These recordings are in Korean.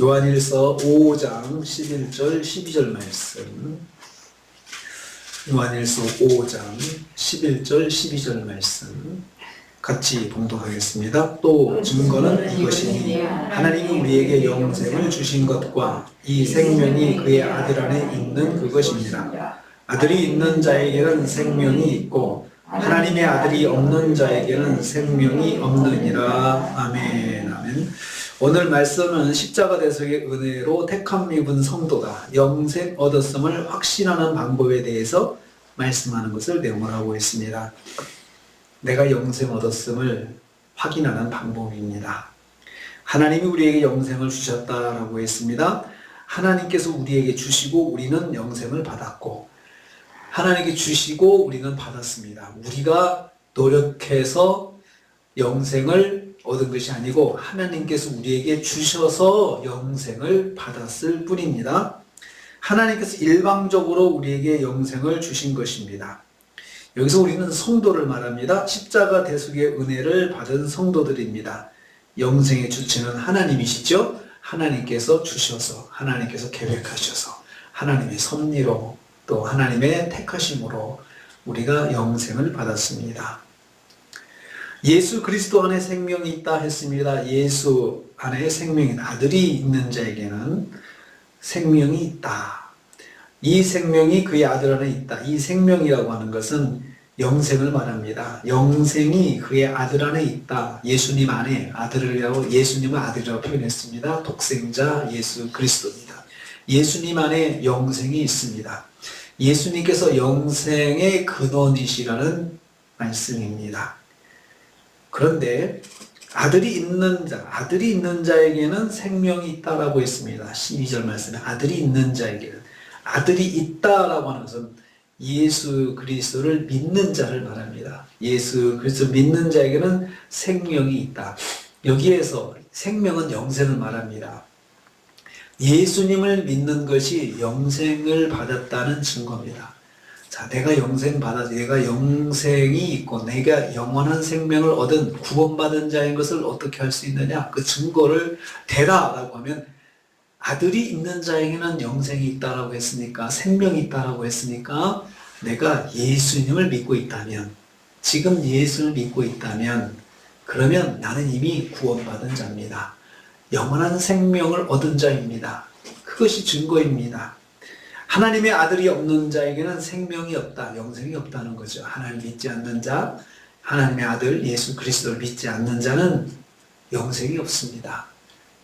요한일서 5장 11절 12절 말씀 요한일서 5장 11절 12절 말씀 같이 봉독하겠습니다. 또 증거는 이것이니 하나님이 우리에게 영생을 주신 것과 이 생명이 그의 아들 안에 있는 그것입니다. 아들이 있는 자에게는 생명이 있고 하나님의 아들이 없는 자에게는 생명이 없느니라. 아멘. 아멘. 오늘 말씀은 십자가 대속의 은혜로 택함 입은 성도가 영생 얻었음을 확신하는 방법에 대해서 말씀하는 것을 내용을 하고 있습니다. 내가 영생 얻었음을 확인하는 방법입니다. 하나님이 우리에게 영생을 주셨다라고 했습니다. 하나님께서 우리에게 주시고 우리는 영생을 받았고 하나님께 주시고 우리는 받았습니다. 우리가 노력해서 영생을 얻은 것이 아니고 하나님께서 우리에게 주셔서 영생을 받았을 뿐입니다. 하나님께서 일방적으로 우리에게 영생을 주신 것입니다. 여기서 우리는 성도를 말합니다. 십자가 대속의 은혜를 받은 성도들입니다. 영생의 주체는 하나님이시죠? 하나님께서 주셔서, 하나님께서 계획하셔서, 하나님의 섭리로, 또 하나님의 택하심으로 우리가 영생을 받았습니다. 예수 그리스도 안에 생명이 있다 했습니다. 예수 안에 생명이 아들이 있는 자에게는 생명이 있다. 이 생명이 그의 아들 안에 있다. 이 생명이라고 하는 것은 영생을 말합니다. 영생이 그의 아들 안에 있다. 예수님 안에 아들이라고 예수님을 아들이라고 표현했습니다. 독생자 예수 그리스도입니다. 예수님 안에 영생이 있습니다. 예수님께서 영생의 근원이시라는 말씀입니다. 그런데 아들이 있는 자, 아들이 있는 자에게는 생명이 있다라고 했습니다. 12절 말씀에 아들이 있는 자에게는 아들이 있다라고 하는 것은 예수 그리스도를 믿는 자를 말합니다. 예수 그리스도 믿는 자에게는 생명이 있다. 여기에서 생명은 영생을 말합니다. 예수님을 믿는 것이 영생을 받았다는 증거입니다. 자, 내가 영생 받아, 내가 영생이 있고, 내가 영원한 생명을 얻은 구원받은 자인 것을 어떻게 할 수 있느냐? 그 증거를 대라라고 하면 아들이 있는 자에게는 영생이 있다라고 했으니까, 생명이 있다라고 했으니까, 내가 예수님을 믿고 있다면, 지금 예수를 믿고 있다면, 그러면 나는 이미 구원받은 자입니다. 영원한 생명을 얻은 자입니다. 그것이 증거입니다. 하나님의 아들이 없는 자에게는 생명이 없다, 영생이 없다는 거죠. 하나님 믿지 않는 자, 하나님의 아들 예수 그리스도를 믿지 않는 자는 영생이 없습니다.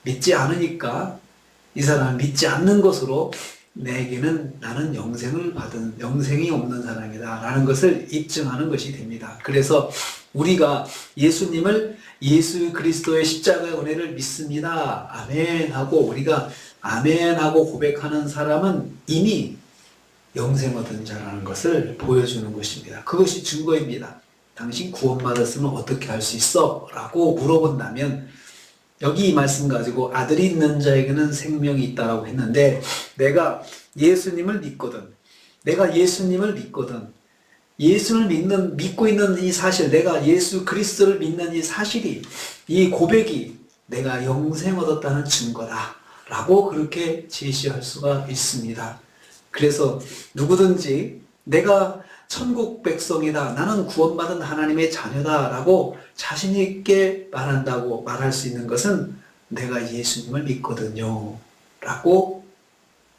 믿지 않으니까 이 사람은 믿지 않는 것으로 내게는 나는 영생을 받은 영생이 없는 사람이다라는 것을 입증하는 것이 됩니다. 그래서 우리가 예수님을 예수 그리스도의 십자가의 은혜를 믿습니다. 아멘 하고 우리가 아멘 하고 고백하는 사람은 이미 영생 얻은 자라는 것을 보여주는 것입니다. 그것이 증거입니다. 당신 구원받았으면 어떻게 할 수 있어? 라고 물어본다면 여기 이 말씀 가지고 아들이 있는 자에게는 생명이 있다라고 했는데 내가 예수님을 믿거든. 내가 예수님을 믿거든. 예수를 믿는 믿고 있는 이 사실, 내가 예수 그리스도를 믿는 이 사실이 이 고백이 내가 영생 얻었다는 증거다라고 그렇게 제시할 수가 있습니다. 그래서 누구든지 내가 천국 백성이다. 나는 구원받은 하나님의 자녀다라고 자신 있게 말한다고 말할 수 있는 것은 내가 예수님을 믿거든요. 라고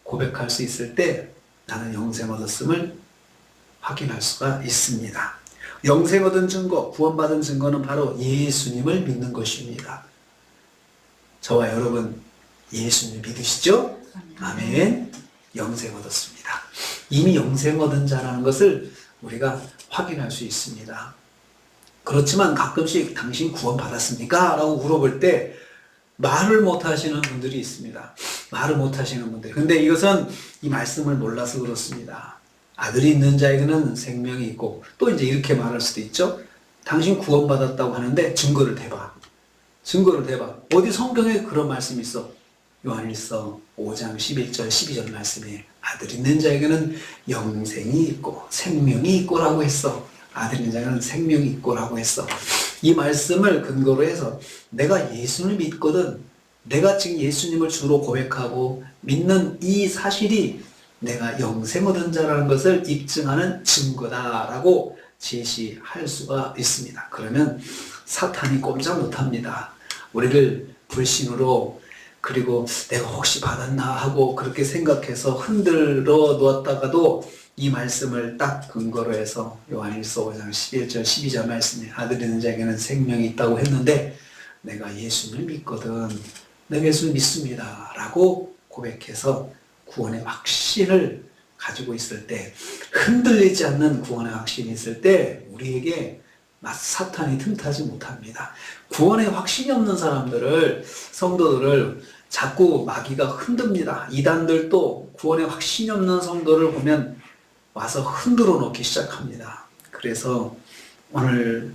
고백할 수 있을 때 나는 영생 얻었음을 확인할 수가 있습니다. 영생 얻은 증거, 구원받은 증거는 바로 예수님을 믿는 것입니다. 저와 여러분 예수님 믿으시죠? 아멘. 영생 얻었습니다. 이미 영생 얻은 자라는 것을 우리가 확인할 수 있습니다. 그렇지만 가끔씩 당신 구원 받았습니까? 라고 물어볼 때 말을 못 하시는 분들이 있습니다. 말을 못 하시는 분들. 근데 이것은 이 말씀을 몰라서 그렇습니다. 아들이 있는 자에게는 생명이 있고 또 이제 이렇게 말할 수도 있죠. 당신 구원받았다고 하는데 증거를 대봐. 증거를 대봐. 어디 성경에 그런 말씀이 있어? 요한일서 5장 11절 12절 말씀에 아들 있는 자에게는 영생이 있고 생명이 있고라고 했어. 아들 있는 자에게는 생명이 있고라고 했어. 이 말씀을 근거로 해서 내가 예수를 믿거든. 내가 지금 예수님을 주로 고백하고 믿는 이 사실이 내가 영생 얻은 자라는 것을 입증하는 증거다라고 제시할 수가 있습니다. 그러면 사탄이 꼼짝 못합니다. 우리를 불신으로 그리고 내가 혹시 받았나 하고 그렇게 생각해서 흔들어 놓았다가도 이 말씀을 딱 근거로 해서 요한일서 5장 11절 12절 말씀에 아들 있는 자에게는 생명이 있다고 했는데 내가 예수를 믿거든 내가 예수를 믿습니다 라고 고백해서 구원의 확신을 가지고 있을 때 흔들리지 않는 구원의 확신이 있을 때 우리에게 마- 사탄이 틈타지 못합니다. 구원의 확신이 없는 사람들을 성도들을 자꾸 마귀가 흔듭니다. 이단들도 구원의 확신이 없는 성도를 보면 와서 흔들어 놓기 시작합니다. 그래서 오늘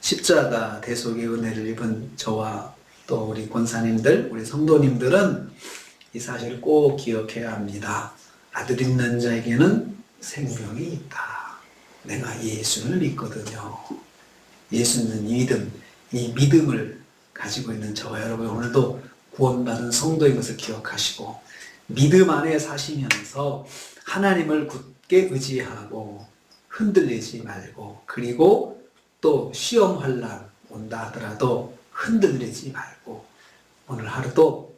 십자가 대속의 은혜를 입은 저와 또 우리 권사님들, 우리 성도님들은 이 사실을 꼭 기억해야 합니다. 아들 있는 자에게는 생명이 있다. 내가 예수를 믿거든요. 예수 있는 이 믿음, 이 믿음을 가지고 있는 저와 여러분 오늘도 구원받은 성도인 것을 기억하시고 믿음 안에 사시면서 하나님을 굳게 의지하고 흔들리지 말고 그리고 또 시험 환란 온다 하더라도 흔들리지 말고 오늘 하루도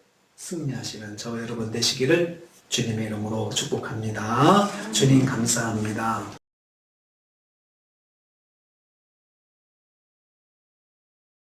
승리하시는 저와 여러분 되시기를 주님의 이름으로 축복합니다. 주님 감사합니다.